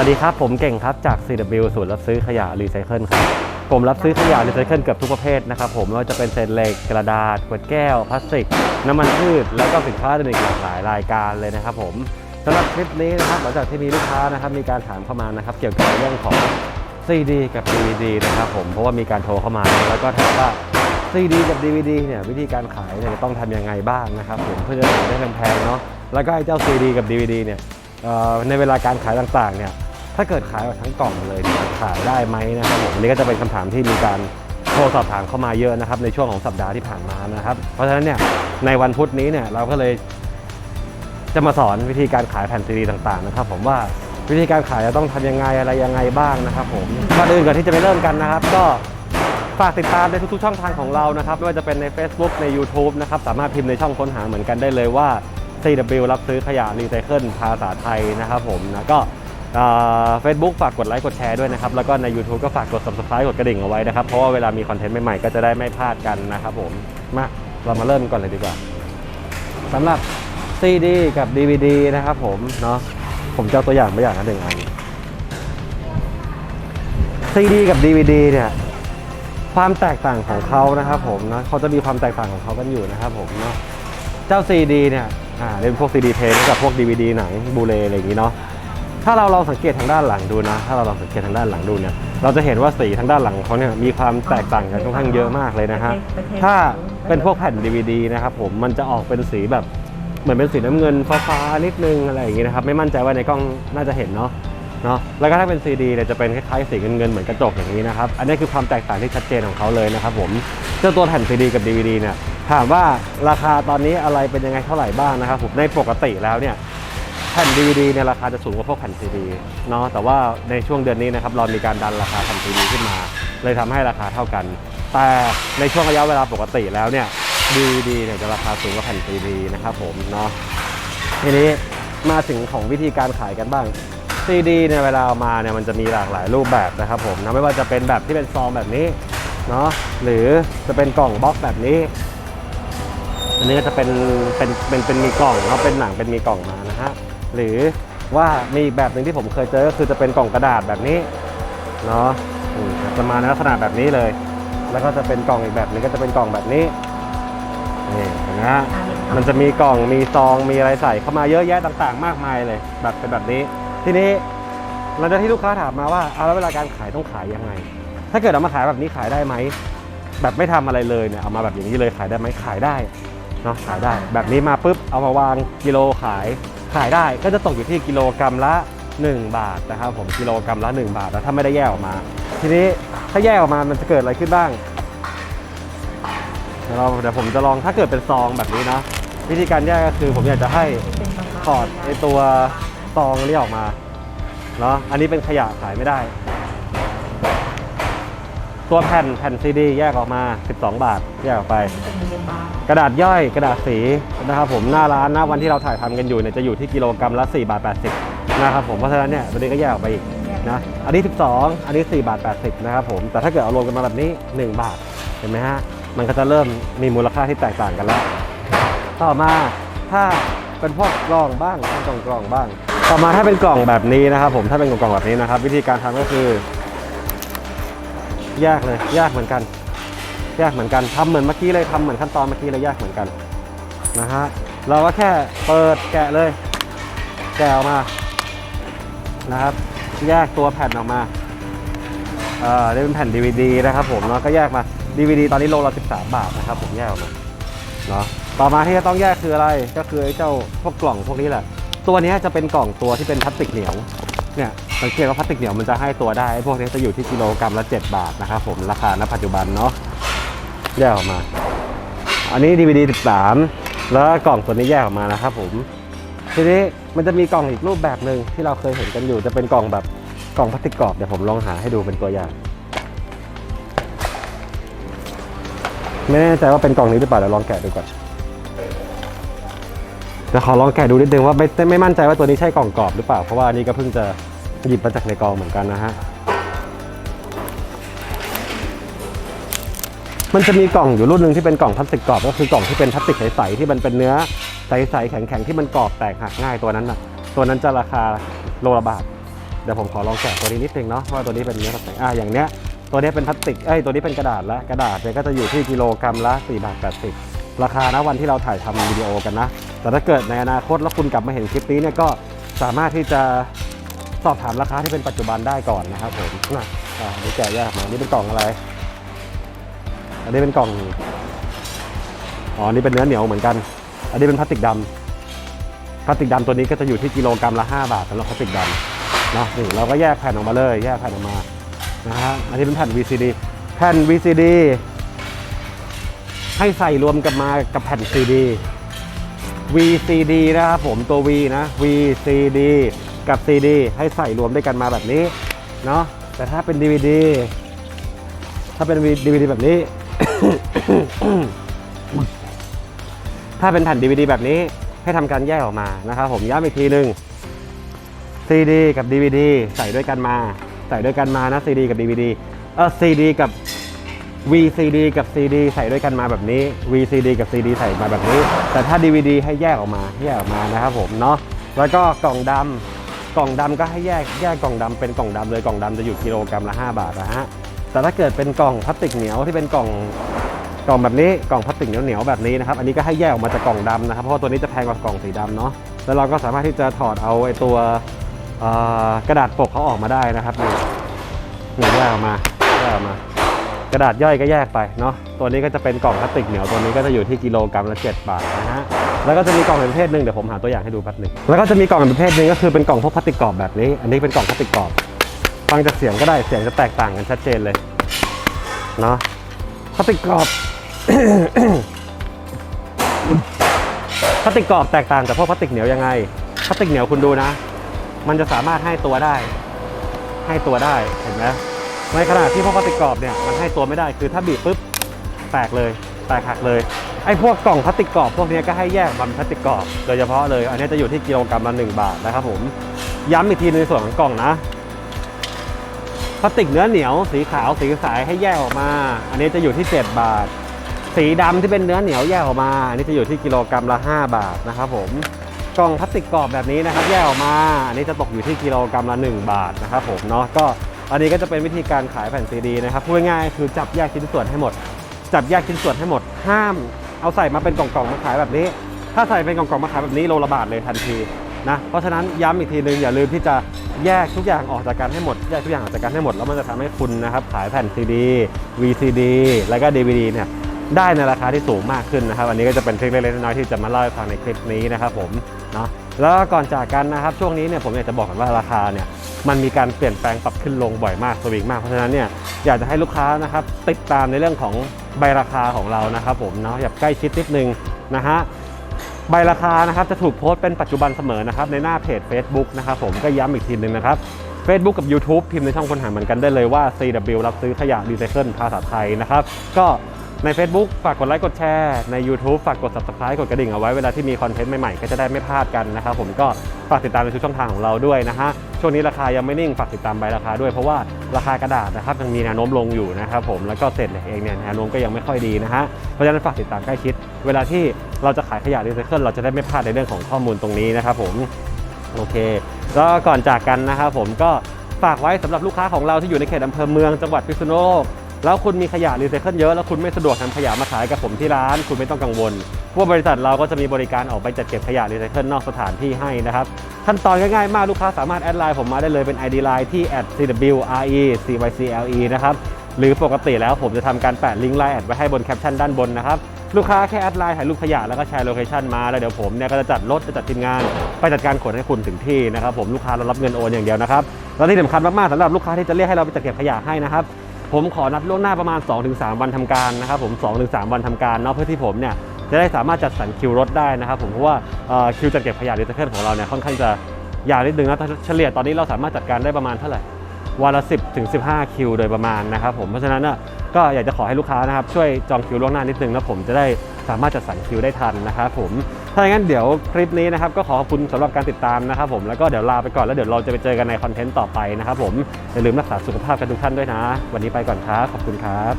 วัสดีครับ ผมเก่งครับจาก CW ศูนย์รับซื้อขยะรีไซเคิลครับผมรับซื้อขยะรีไซเคิลเกือบทุกประเภทนะครับผมไม่ว่าจะเป็นเศษเหล็กกระดาษขวดแก้วพลาสติก น้ำมันพืช แล้วก็สินค้าอื่นอีกหลากหลายรายการเลยนะครับผมสำหรับคลิปนี้นะครับหลังจากที่มีลูกค้านะครับมีการถามเข้ามานะครับเกี่ยวกับเรื่องของ CD กับ DVD นะครับผมเพราะว่ามีการโทรเข้ามา แล้วก็ถามว่า CD กับ DVD เนี่ยวิธีการขายเนี่ยจะต้องทำยังไงบ้างนะครับผมเพื่อจะขายได้แพงๆเนาะแล้วก็ไอ้เจ้า CD กับ DVD เนี่ยในเวลาการขายต่างๆเนี่ย ถ้าเกิดขายแบบทั้งกล่องเลยขายได้ไหมนะครับผมอันนี้ก็จะเป็นคำถามที่มีการโทรสอบถามเข้ามาเยอะนะครับในช่วงของสัปดาห์ที่ผ่านมานะครับ เพราะฉะนั้นเนี่ยในวันพุธนี้เนี่ยเราก็เลยจะมาสอนวิธีการขายแผ่นซีดีต่างๆนะครับ ผมว่าวิธีการขายจะต้องทำยังไงอะไรยังไงบ้างนะครับผมก่อนอื่นก่อนที่จะไปเริ่มกันนะครับ ก็ฝากติดตามในทุกๆช่องทางของเรานะครับไม่ว่าจะเป็นใน Facebook ใน YouTube นะครับสามารถพิมพ์ในช่องค้นหาเหมือนกันได้เลยว่า CW รับซื้อขยะรีไซเคิลภาษาไทยนะครับผมนะก็ เฟซบุ๊กฝากกดไลค์กดแชร์ด้วยนะครับ แล้วก็ใน YouTube ก็ฝากกด subscribe กดกระดิ่งเอาไว้นะครับ เพราะว่าเวลามีคอนเทนต์ใหม่ๆ ก็จะได้ไม่พลาดกันนะครับผม มาเรามาเริ่มก่อนเลยดีกว่าสำหรับ CD กับ DVD นะครับผมเนาะผมจะตัวอย่างมาอย่างละหนึ่งอัน CD กับ DVD เนี่ยความแตกต่างของเขานะครับผมเนาะเขาจะมีความแตกต่างของเขากันอยู่นะครับผมเนาะเจ้า CD เนี่ยอ่าเป็นพวก CD เพลงกับพวก DVD หนังบูเลอะไรอย่างนี้เนาะ ถ้าเราลองสังเกตทางด้านหลังดูนะ ถ้าเราลองสังเกตทางด้านหลังดูเนี่ย เราจะเห็นว่าสีทางด้านหลังของเขาเนี่ยมีความแตกต่างกันค่อนข้างเยอะมากเลยนะฮะ ถ้าเป็นพวกแผ่น DVD นะครับผม มันจะออกเป็นสีแบบเหมือนเป็นสีน้ำเงินฟ้าๆนิดนึงอะไรอย่างงี้นะครับ ไม่มั่นใจว่าในกล้องน่าจะเห็นเนาะเนาะแล้วก็ถ้าเป็น CD เนี่ยจะเป็นคล้ายๆสีเงินๆเหมือนกระจกอย่างนี้นะครับ อันนี้คือความแตกต่างที่ชัดเจนของเขาเลยนะครับผม เจ้าตัวแผ่น CD กับ DVD เนี่ยถามว่าราคาตอนนี้อะไรเป็นยังไงเท่าไหร่บ้างนะครับผมในปกติแล้วเนี่ยแผ่น DVD เนี่ยราคาจะสูงกว่าพวกแผ่น CD เนาะแต่ว่าในช่วงเดือนนี้นะครับเรามีการดันราคาแผ่น CD ขึ้นมา เลยทำให้ราคาเท่ากัน แต่ในช่วงระยะเวลาปกติแล้วเนี่ย DVD เนี่ยจะราคาสูงกว่าแผ่น CD นะครับผมเนาะทีนี้มาถึงของวิธีการขายกันบ้าง CD เนี่ยเวลาเอามาเนี่ยมันจะมีหลากหลายรูปแบบนะครับผมนะไม่ว่าจะเป็นแบบที่เป็นซองแบบนี้เนาะหรือจะเป็นกล่องบล็อกแบบนี้อันนี้ก็จะเป็นเป็นเป็นเป็นมีกล่องเนาะเป็นหนังเป็นมีกล่องมานะฮะ หรือว่ามีอีกแบบหนึ่งที่ผมเคยเจอก็คือจะเป็นกล่องกระดาษแบบนี้เนาะอืมจะมาในลักษณะแบบนี้เลย แล้วก็จะเป็นกล่องอีกแบบหนึงก็จะเป็นกล่องแบบนี้นี่เห็นไหมฮะมันจะมีกล่องมีซองมีอะไรใส่เข้ามาเยอะแยะต่างๆ มากมายเลย แบบเป็นแบบนี้ ทีนี้หลังจากที่ลูกค้าถามมาว่าเอาแล้วเวลาการขายต้องขายยังไง ถ้าเกิดเอามาขายแบบนี้ขายได้ไหมแบบไม่ทำอะไรเลยเนี่ยเอามาแบบอย่างนี้เลยขายได้ไหมขายได้เนาะขายได้ แบบนี้มาปุ๊บเอามาวางกิโลขาย ขายได้ก็จะตกอยู่ที่กิโลกรัมละ 1 บาทนะครับผมกิโลกรัมละ 1 บาทแล้วถ้าไม่ได้แยกออกมา ทีนี้ถ้าแยกออกมามันจะเกิดอะไรขึ้นบ้างเดี๋ยวเราเดี๋ยวผมจะลองถ้าเกิดเป็นซองแบบนี้นะวิธีการแยกก็คือผมอยากจะให้ถอดไอตัวซองนี้ออกมาเนาะอันนี้เป็นขยะขายไม่ได้ ตัวแผ่นแผ่นซีดีแยกออกมา 12 บาท แยกออกไป กระดาษย่อยกระดาษสีนะครับผมหน้าร้านหน้าวันที่เราถ่ายทำกันอยู่เนี่ยจะอยู่ที่กิโลกรัมละ4บาท80นะครับผมเพราะฉะนั้นเนี่ยตัวนี้ก็แยกออกไปอีกนะอันนี้ 12 อันนี้4บาท80นะครับผมแต่ถ้าเกิดเอารวมกันมาแบบนี้ 1 บาทเห็นไหมฮะมันก็จะเริ่มมีมูลค่าที่แตกต่างกันแล้ว ต่อมาถ้าเป็นพวกกล่องบ้างเป็นกล่องกล่องบ้าง ต่อมาถ้าเป็นกล่องแบบนี้นะครับผมถ้าเป็นกล่องแบบนี้นะครับ วิธีการทำก็คือ แยกเลยแยกเหมือนกันแยกเหมือนกันทำเหมือนเมื่อกี้เลยทำเหมือนขั้นตอนเมื่อกี้เลยแยกเหมือนกันนะฮะเราก็แค่เปิดแกะเลย แกะออกมานะครับแยกตัวแผ่นออกมาเอ่อนี่เป็นแผ่น DVD นะครับผมเนาะก็แยกมา DVD ตอนนี้โลละ13 บาทนะครับผมแยกออกมาเนาะต่อมาที่จะต้องแยกคืออะไรก็คือไอ้เจ้าพวกกล่องพวกนี้แหละ ตัวนี้จะเป็นกล่องตัวที่เป็นพลาสติกเหนียวเนี่ย สังเกตว่าพลาสติกเหนียวมันจะให้ตัวได้ พวกนี้จะอยู่ที่กิโลกรัมละ 7 บาทนะครับผมราคาณปัจจุบันเนาะแยกออกมา อันนี้ DVD 13 แล้วกล่องตัวนี้แยกออกมานะครับผมทีนี้มันจะมีกล่องอีกรูปแบบหนึ่งที่เราเคยเห็นกันอยู่จะเป็นกล่องแบบกล่องพลาสติกกรอบเดี๋ยวผมลองหาให้ดูเป็นตัวอย่าง ไม่แน่ใจว่าเป็นกล่องนี้หรือเปล่าเดี๋ยวลองแกะดูก่อนเดี๋ยวขอลองแกะดูนิดนึงว่าไม่ไม่มั่นใจว่าตัวนี้ใช่กล่องกรอบหรือเปล่าเพราะว่าอันนี้ก็เพิ่งจะ หยิบมาจากในกล่องเหมือนกันนะฮะ มันจะมีกล่องอยู่รุ่นหนึ่งที่เป็นกล่องพลาสติกกรอบ ก็คือกล่องที่เป็นพลาสติกใสๆที่มันเป็นเนื้อใสๆแข็งๆที่มันกรอบแตกหักง่ายตัวนั้นน่ะตัวนั้นจะราคาโลละบาทเดี๋ยวผมขอลองแกะตัวนี้นิดนึงเนาะว่าตัวนี้เป็นเนื้อพลาสติกอะอย่างเนี้ยตัวนี้เป็นพลาสติกเอ้ยตัวนี้เป็นกระดาษละกระดาษเนี่ยก็จะอยู่ที่กิโลกรัมละ4บาท80ราคานะวันที่เราถ่ายทำวิดีโอกันนะ แต่ถ้าเกิดในอนาคตแล้วคุณกลับมาเห็นคลิปนี้เนี่ยก็สามารถที่จะ สอบถามราคาที่เป็นปัจจุบันได้ก่อนนะครับผมนะอะอันนี่แกะยากมานี่เป็นกล่องอะไร อันนี้เป็นกล่อง อ๋อ นี่เป็นเนื้อเหนียวเหมือนกัน อันนี้เป็นพลาสติกดำพลาสติกดำตัวนี้ก็จะอยู่ที่กิโลกรัมละ 5 บาทสำหรับพลาสติกดำเนาะนี่เราก็แยกแผ่นออกมาเลย แยกแผ่นออกมานะฮะอันนี้เป็นแผ่น VCD แผ่น VCD ให้ใส่รวมกันมากับแผ่น CD VCD นะครับผมตัว V นะ VCD กับ CD ให้ใส่รวมด้วยกันมาแบบนี้เนาะแต่ถ้าเป็น DVD ถ้าเป็น DVD แบบนี้ ถ้าเป็นแผ่น DVD แบบนี้ให้ทำการแยกออกมานะครับผมย้ำอีกทีหนึ่ง CD กับ DVD ใส่ด้วยกันมา ใส่ด้วยกันมานะ CD กับ DVD เออ CD กับ VCD กับ CD ใส่ด้วยกันมาแบบนี้ VCD กับ CD ใส่มาแบบนี้ แต่ถ้า DVD ให้แยกออกมาแยกออกมานะครับผมเนาะแล้วก็กล่องดำ กล่องดำก็ให้แยกแยกกล่องดำเป็นกล่องดำเลยกล่องดำจะอยู่กิโลกรัมละ 5 บาทนะฮะแต่ถ้าเกิดเป็นกล่องพลาสติกเหนียวที่เป็นกล่องกล่องแบบนี้กล่องพลาสติกเหนียวเหนียวๆแบบนี้นะครับอันนี้ก็ให้แยกออกมาจากกล่องดำนะครับเพราะตัวนี้จะแพงกว่ากล่องสีดำเนาะแล้วเราก็สามารถที่จะถอดเอาไอ้ตัวกระดาษปกเขาออกมาได้นะครับนี่นี่แยกออกมาแยกออกมา กระดาษย่อยก็แยกไปเนาะตัวนี้ก็จะเป็นกล่องพลาสติกเหนียวตัวนี้ก็จะอยู่ที่กิโลกรัมละ 7 บาทนะฮะ แล้วก็จะมีกล่องเป็นประเภทหนึ่งเดี๋ยวผมหาตัวอย่างให้ดูแป๊บหนึงแล้วก็จะมีกล่องเป็นประเภทหนึ่งก็คือเป็นกล่องพวกพลาสติกกรอบแบบนี้ อันนี้เป็นกล่องพลาสติกกรอบ ฟังจากเสียงก็ได้เสียงจะแตกต่างกันชัดเจนเลยเนาะพลาสติกกรอบ พลาสติกกรอบแตกต่างจากพวกพลาสติกเหนียวยังไงพลาสติกเหนียวคุณดูนะ มันจะสามารถให้ตัวได้ ให้ตัวได้เห็นไหมในขณะที่พวกพลาสติกกรอบเนี่ยมันให้ตัวไม่ได้คือถ้าบีบปุ๊บแตกเลยแตกหักเลย ไอ้พวกกล่องพลาสติกกรอบพวกนี้ก็ให้แยกมันพลาสติกกรอบโดยเฉพาะเลย อันนี้จะอยู่ที่กิโลกรัมละ1บาทนะครับผม ย้ำอีกทีในส่วนของกล่องนะพลาสติกเนื้อเหนียวสีขาวสีใสให้แยกออกมา อันนี้จะอยู่ที่ 7 บาท สีดำที่เป็นเนื้อเหนียวแยกออกมา อันนี้จะอยู่ที่กิโลกรัมละ 5 บาทนะครับผมกล่องพลาสติกกรอบแบบนี้นะครับ แยกออกมา อันนี้จะตกอยู่ที่กิโลกรัมละ 1 บาทนะครับผมเนาะก็อันนี้ก็จะเป็นวิธีการขายแผ่นซีดีนะครับพูดง่ายๆคือจับแยกชิ้นส่วนให้หมด จับแยกชิ้นส่วนให้หมดห้าม เอาใส่มาเป็นกล่องๆมาขายแบบนี้ ถ้าใส่เป็นกล่องๆมาขายแบบนี้โลละบาทเลยทันทีนะเพราะฉะนั้นย้ำอีกทีนึงอย่าลืมที่จะแยกทุกอย่างออกจากกันให้หมดแยกทุกอย่างออกจากกันให้หมดแล้วมันจะทำให้คุณนะครับขายแผ่นซีดี VCD แล้วก็ DVD เนี่ยได้ในราคาที่สูงมากขึ้นนะครับ อันนี้ก็จะเป็นทริคเล็กๆน้อยๆที่จะมาเล่าให้ฟังในคลิปนี้นะครับผมเนาะแล้วก็ก่อนจากกันนะครับช่วงนี้เนี่ยผมอยากจะบอกกันว่าราคาเนี่ยมันมีการเปลี่ยนแปลงปรับขึ้นลงบ่อยมากสวิงมากเพราะฉะนั้นเนี่ยอยากจะให้ลูกค้านะครับติดตามในเรื่องของ ใบราคาของเรานะครับผมเนาะอย่าใกล้ชิดนิดนึงนะฮะใบราคานะครับจะถูกโพสต์เป็นปัจจุบันเสมอนะครับในหน้าเพจ Facebook นะครับผมก็ย้ำอีกทีนึงนะครับ Facebook กับ YouTube พิมพ์ในช่องค้นหาเหมือนกันได้เลยว่า CW รับซื้อขยะรีไซเคิลภาษาไทยนะครับ ก็ใน Facebook ฝากกดไลค์กดแชร์ใน YouTube ฝากกด Subscribe กดกระดิ่งเอาไว้เวลาที่มีคอนเทนต์ใหม่ๆ ก็จะได้ไม่พลาดกันนะครับผมก็ฝากติดตามในทุกช่องทางของเราด้วยนะฮะ ช่วงนี้ราคายังไม่นิ่งฝากติดตามใบราคาด้วยเพราะว่าราคากระดาษนะครับยังมีแนวโน้มลงอยู่นะครับผมแล้วก็เศษเหล็กเองเนี่ยแนวโน้มก็ยังไม่ค่อยดีนะฮะเพราะฉะนั้นฝากติดตามใกล้ชิด เวลาที่เราจะขายขยะรีไซเคิลเราจะได้ไม่พลาดในเรื่องของข้อมูลตรงนี้นะครับผมโอเคแล้วก่อนจากกันนะครับผมก็ฝากไว้สำหรับลูกค้าของเราที่อยู่ในเขตอำเภอเมืองจังหวัดพิษณุโลกแล้วคุณมีขยะรีไซเคิลเยอะแล้วคุณไม่สะดวกนำขยะมาขายกับผมที่ร้าน คุณไม่ต้องกังวล ว่าบริษัทเราก็จะมีบริการออกไปจัดเก็บขยะรีไซเคิลนอกสถานที่ให้นะครับ ขั้นตอนง่ายๆมากลูกค้าสามารถแอดไลน์ผมมาได้เลยเป็น ID Line ที่ @cwre_cycle นะครับหรือปกติแล้วผมจะทำการแปะลิงก์ไลน์แอดไว้ให้บนแคปชั่นด้านบนนะครับลูกค้าแค่แอดไลน์ถ่ายรูปขยะแล้วก็แชร์โลเคชันมาแล้วเดี๋ยวผมเนี่ยก็จะจัดรถจะจัดทีมงาน ไปจัดการขนให้คุณถึงที่นะครับผมลูกค้าเรารับเงินโอนอย่างเดียวนะครับแล้วที่สำคัญมากๆสำหรับลูกค้าที่จะเรียกให้เราไปจัดเก็บขยะให้นะครับผมขอนัดล่วงหน้าประมาณ 2-3 วันทำการนะครับผม 2-3 วันทำการเนาะเพื่อที่ผมเนี่ย จะได้สามารถจัดสรรคิวรถได้นะครับผมเพราะว่าคิวจัดเก็บขยะรีไซเคิลของเราเนี่ยค่อนข้างจะยาวนิดนึงนะเฉลี่ยตอนนี้เราสามารถจัดการได้ประมาณเท่าไหร่วันละ 10ถึง15 คิวโดยประมาณนะครับผมเพราะฉะนั้นนะก็อยากจะขอให้ลูกค้านะครับช่วยจองคิวล่วงหน้านิดนึงนะผมจะได้สามารถจัดสรรคิวได้ทันนะครับผมถ้าอย่างนั้นเดี๋ยวคลิปนี้นะครับก็ขอขอบคุณสำหรับการติดตามนะครับผมแล้วก็เดี๋ยวลาไปก่อนแล้วเดี๋ยวเราจะไปเจอกันในคอนเทนต์ต่อไปนะครับผมอย่าลืมรักษาสุขภาพกันทุกท่านด้วยนะ วันนี้ไปก่อนครับขอบคุณครับ